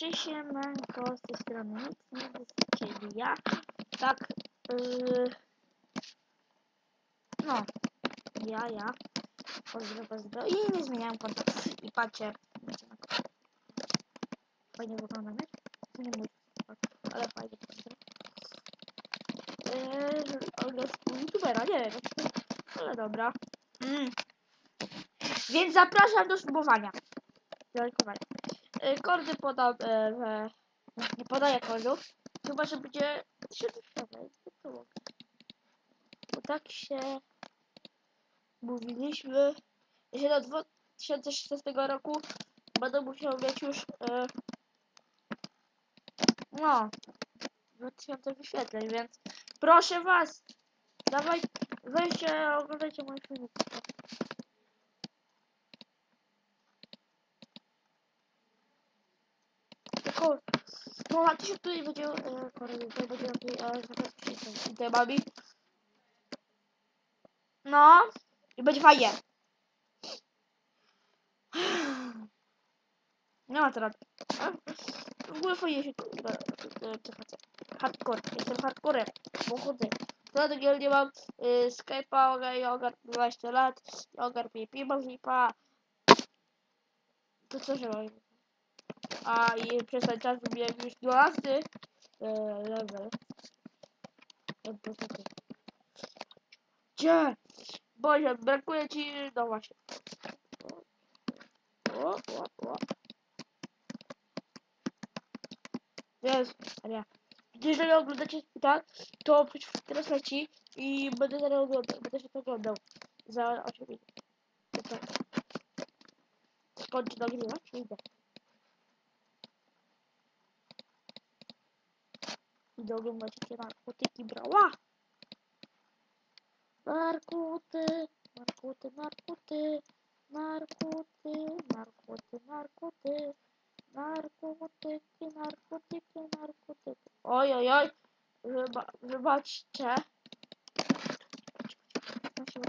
jeszcze siemanko z tej strony nic nie czyli ja. Tak, yy, no, ja, ja. Pozdro, pozdro. I nie zmieniałem konta. I patrzcie. Fajnie wygląda, nie? Nie mój ale fajnie pozdro. Yy, youtubera, nie wiem, ale dobra. Mm. Więc zapraszam do subowania. Do lajkowania. Y, Kordy podam, e, nie podaję kordów, chyba że będzie się Bo tak się mówiliśmy, że do 2016 roku będę musiał mieć już e, no 2000 wyświetleń, więc proszę was, dawaj, weźcie, oglądajcie moje filmiki. Tylko, no a tysiąc tutaj będzie, e, kolejny, tutaj będzie tutaj, e, tutaj babi. No, i będzie fajnie. Nie ma teraz. W ogóle fajnie się kurwa, e. Hardcore, jestem hardcorem, bo chodzę. Dlatego nie mam y, Skype'a, okej, ogar 20 lat, ogar PvP, mam VIPa. To co się robi? A i przez ten czas wybiłem już 12 e, level. E? Gdzie? Boże, brakuje ci... No właśnie. O, o, o. Jest, Maria. Jeżeli oglądacie tak, to teraz leci i będę zaraz oglądał, będę się to oglądał. Za 8 minut. Skończy nagrywać? Idę. Idę oglądać jakie narkotyki brała. Narkoty, narkoty, narkoty, narkoty, narkoty, narkoty, narkotyki, narkotyki, narkotyki. Oj, oj, oj, Wyba wybaczcie. Ja. Ja sobie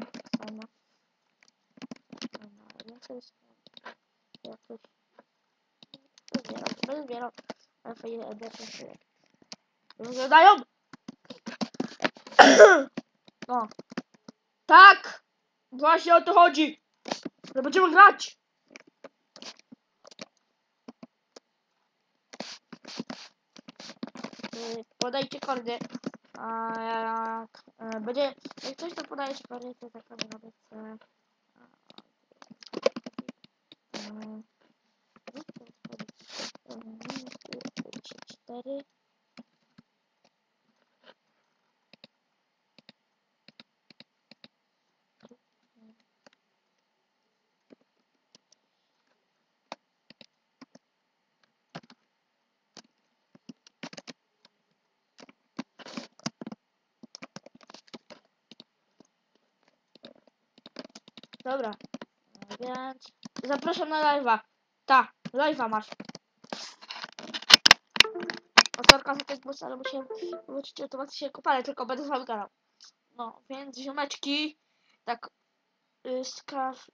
jakoś... Zbieram, będę zbierał. Ale fajnie Wyglądają! No. Tak! Właśnie o to chodzi! Że grać! Yy, Podajcie kordy. A jak e, będzie. Jak coś to podajecie kordy, to tak robię. e, e, Cztery. Dobra. Więc zapraszam na live'a. Ta, live'a masz. Autorka za tego ale musiałem wrócić automatycznie kopalę, tylko będę z gadał. No, więc ziomeczki, tak, y, skaw...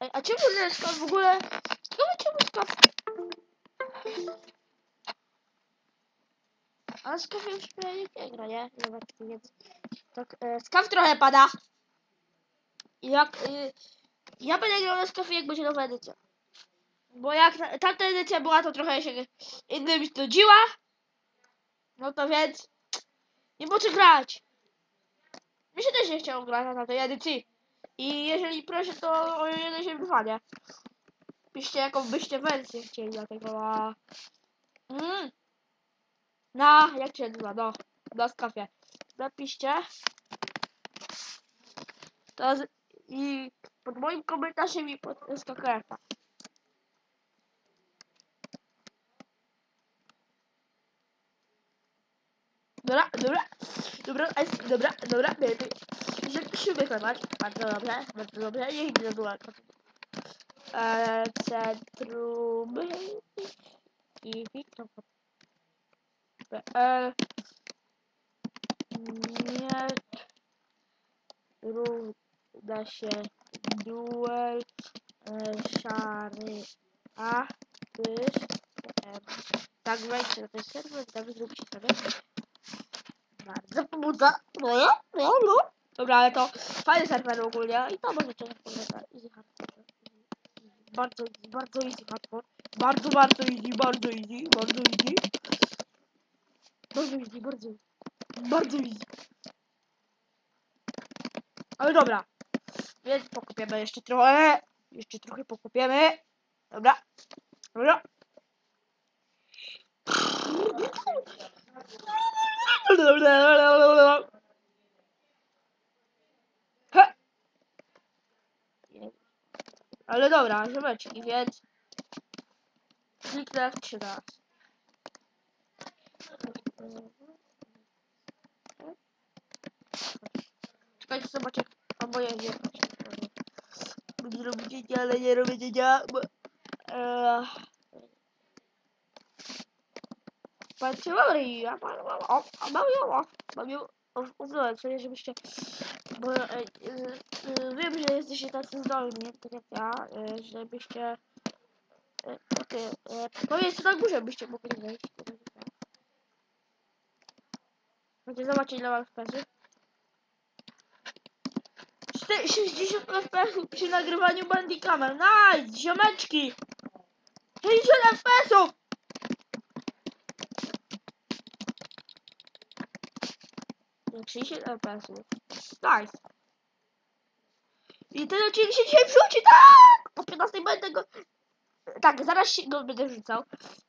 Ej, a czemu skaw w ogóle? Ciekawe czemu skaw... A skaw już nie gra, nie? Zobaczcie, więc... Tak, e, skaw trochę pada. Jak... Y, ja będę grał na skafie, jak będzie nowa edycja. Bo jak tamta edycja była, to trochę się innym znudziła. No to więc... Nie było co grać. Mi się też nie chciało grać na tamtej edycji. I jeżeli proszę, to o jeden się wywanie. Piszcie jaką byście wersję chcieli dla tego, a... Mm. Na, jak się nazywa, no, na skafie. Napiszcie. To z... i pod moim komentarzem i pod SKKF-a. Dobra, dobra, dobra, es- dobra, dobra, dobra. Musimy wykonywać. Bardzo dobrze, bardzo dobrze. Niech mi zabyła. Eee, centrum i Wiktor. Eee, nie rób da się duel e, szary a pysz em. tak wejdźcie na ten serwer tak zróbcie sobie. Bardzo pobudza. No ja? No no. Dobra ale to fajny serwer ogólnie i to możecie polecać easy bardzo bardzo easy hardcore. Bardzo bardzo easy bardzo easy bardzo easy bardzo easy bardzo bardzo easy ale dobra. Więc pokopiemy jeszcze trochę. Jeszcze trochę pokopiemy. Dobra. Dobra. Ale dobra, ziomeczki, więc kliknę w trzy raz. Czekajcie, zobaczę, albo ja nie Nie robię dzienia, ale nie robię dzienia, bo... Eee... Patrzcie, mam ja mam, a mam ją, mam ją, uznałem sobie, żebyście, bo e, e, e, wiem, że jesteście tacy tak jak ja, e, żebyście, e, okej, e, powiedzcie na górze, byście mogli wejść, Chcecie zobaczyć, ile spędzy? 60 FPS przy nagrywaniu Bandicamem. Nice! Ziomeczki! 60 FPS! Jak 60 FPS. Nice. I ten odcinek się dzisiaj wrzuci, tak! Po 15 będę go... Tak, zaraz się go będę wrzucał.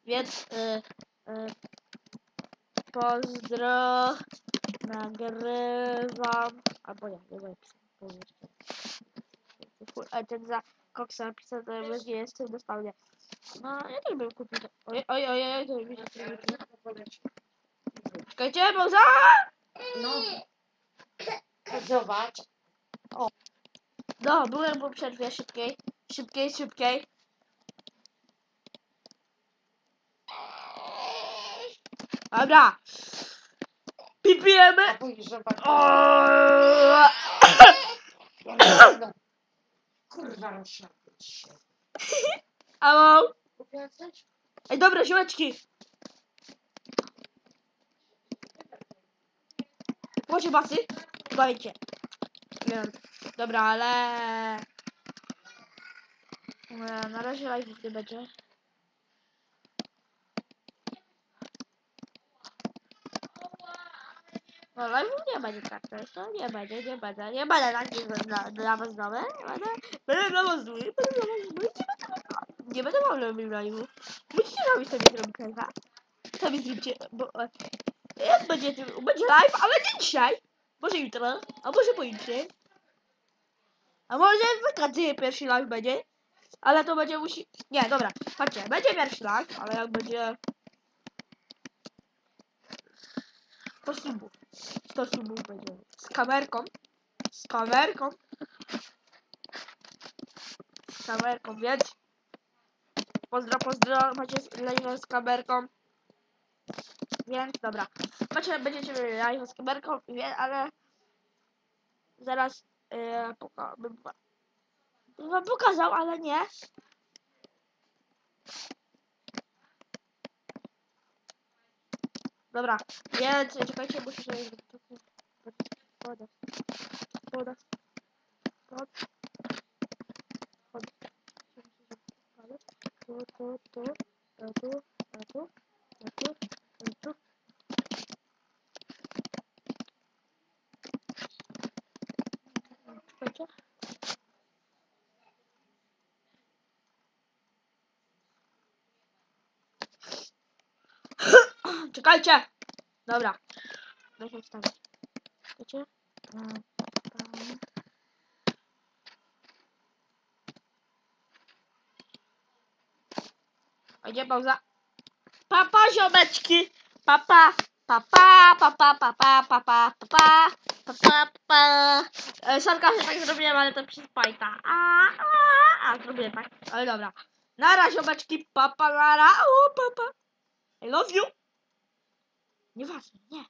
Więc... Yy, yy, pozdro... Nagrywam... Albo nie, nie będę pisał. A ten za koksa napisał, to ja nie jestem dostał, No, ja też bym kupił. Oj, oj, oj, oj, to to widzę. Czekajcie, pauza! No. Zobacz. No, byłem po przerwie szybkiej, szybkiej, szybkiej. Dobra. Pipijemy. Kurwa, rozszarpić się. Alo? Kupiła coś? Ej, dobra, siłeczki. Macie basy? Dajcie. Nie wiem. Dobra, ale... Na razie live nie będzie. No live nie będzie tak, to jest to nie będzie, nie będzie, nie będę tak nie dla, dla was nie będę, będę dla was zły, będę dla was zły, nie będę, nie będę wam robił live'u. Musicie robić sobie zrobić live'a. Sobie zróbcie, bo e, jak będzie, będzie live, ale nie dzisiaj. Może jutro, a może pojutrze. A może w wakacje pierwszy live będzie. Ale to będzie musi... Nie, dobra, patrzcie, będzie pierwszy live, ale jak będzie... 100 subów. 100 subów będzie. Z kamerką. Z kamerką. Z kamerką, więc... Pozdro, pozdro, macie live z kamerką. Więc dobra. Macie, będziecie live z kamerką, wie- ale zaraz yy, poka bym pokazał, ale nie. Dobra, więc czekajcie, muszę... Woda. Woda. Woda. Woda. To, to, to, to, to, to, to, to. Czekajcie! Dobra. Weź wstawić. Czekajcie. Tam. Będzie pauza. Papa, ziomeczki! Papa! Papa, papa, papa, papa, papa, papa, papa. E, Sorka, że tak zrobiłem, ale to przez pajta. A, a, a, zrobiłem tak. Ale dobra. Nara, ziomeczki, papa, nara, o, papa. I love you. 你发神经